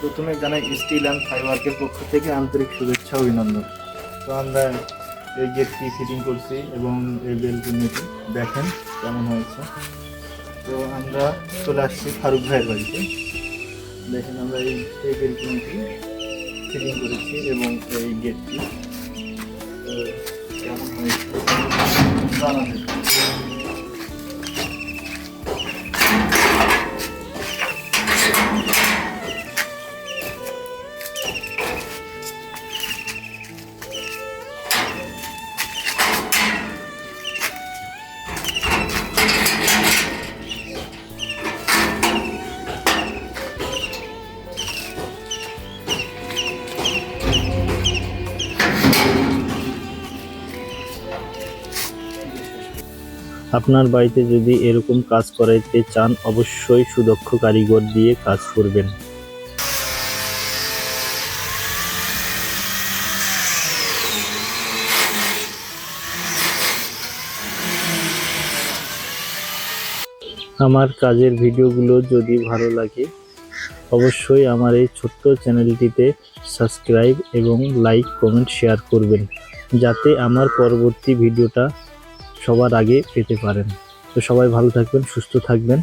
প্রথমে জানাই steel and ফাইবারকের পক্ষ থেকে আন্তরিক শুভেচ্ছা অভিনন্দন। তো আমরা এই গেটটি ফিটিং করছি এবং এই বেলকুনিটি দেখেন কেমন হয়েছে। তো আমরা চলে আসছি ফারুক ভাইয়ের বাড়িতে। দেখেন আমরা এই এই বেলকুনিটি ফিটিং করেছি এবং এই গেটটি কেমন হয়েছে, জানাবেন। আপনার বাড়িতে যদি এরকম কাজ করাইতে চান, অবশ্যই সুদক্ষ কারিগর দিয়ে কাজ করবেন। আমার কাজের ভিডিওগুলো যদি ভালো লাগে, অবশ্যই আমার এই ছোট্ট চ্যানেলটিতে সাবস্ক্রাইব এবং লাইক, কমেন্ট, শেয়ার করবেন, যাতে আমার পরবর্তী ভিডিওটা সবার আগে পেতে পারেন। তো সবাই ভালো থাকবেন সুস্থ থাকবেন।